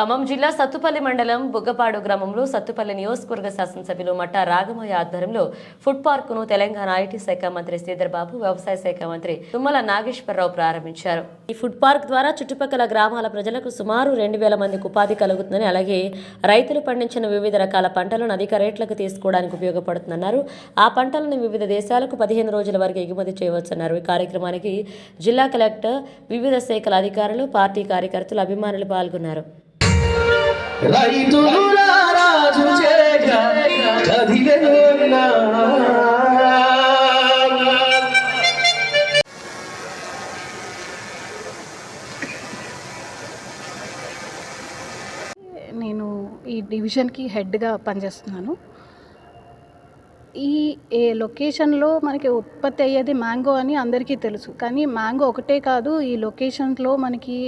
ఖమ్మం జిల్లా సత్తుపల్లి మండలం బుగ్గపాడు గ్రామంలో సత్తుపల్లి నియోజకవర్గ శాసనసభ్యులు మట్టా రాగమయ్య ఆధ్వర్యంలో ఫుడ్ పార్క్ను తెలంగాణ ఐటీ శాఖ మంత్రి శ్రీధర్బాబు వ్యవసాయ శాఖ మంత్రి తుమ్మల నాగేశ్వరరావు ప్రారంభించారు. ఈ ఫుడ్ పార్క్ ద్వారా చుట్టుపక్కల గ్రామాల ప్రజలకు సుమారు రెండు వేల మందికి ఉపాధి కలుగుతుందని అలాగే రైతులు పండించిన వివిధ రకాల పంటలను అధిక రేట్లకు తీసుకోవడానికి ఉపయోగపడుతుందన్నారు. ఆ పంటలను వివిధ దేశాలకు పదిహేను రోజుల వరకు ఎగుమతి చేయవచ్చన్నారు. ఈ కార్యక్రమానికి జిల్లా కలెక్టర్ వివిధ శాఖల అధికారులు పార్టీ కార్యకర్తలు అభిమానులు పాల్గొన్నారు. రైతులు రాజు చేయ నేను ఈ డివిజన్కి హెడ్గా పనిచేస్తున్నాను. ఈ ఏ లొకేషన్లో మనకి ఉత్పత్తి అయ్యేది మ్యాంగో అని అందరికీ తెలుసు. కానీ మ్యాంగో ఒకటే కాదు ఈ లొకేషన్లో మనకి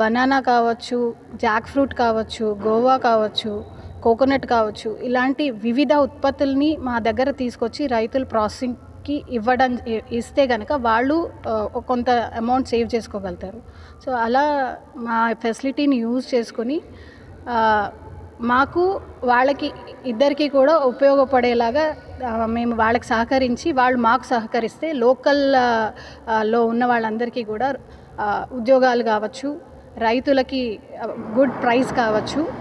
బనానా కావచ్చు జాక్ ఫ్రూట్ కావచ్చు గోవా కావచ్చు కోకోనట్ కావచ్చు ఇలాంటి వివిధ ఉత్పత్తుల్ని మా దగ్గర తీసుకొచ్చి రైతులు ప్రాసెసింగ్కి ఇవ్వడం ఇ- ఇస్తే కనుక వాళ్ళు కొంత అమౌంట్ సేవ్ చేసుకోగలుగుతారు. సో అలా మా ఫెసిలిటీని యూజ్ చేసుకొని మాకు వాళ్ళకి ఇద్దరికి కూడా ఉపయోగపడేలాగా మేము వాళ్ళకి సహకరించి వాళ్ళు మాకు సహకరిస్తే లోకల్లో ఉన్న వాళ్ళందరికీ కూడా ఉద్యోగాలు కావచ్చు రైతులకి గుడ్ ప్రైస్ కావచ్చు.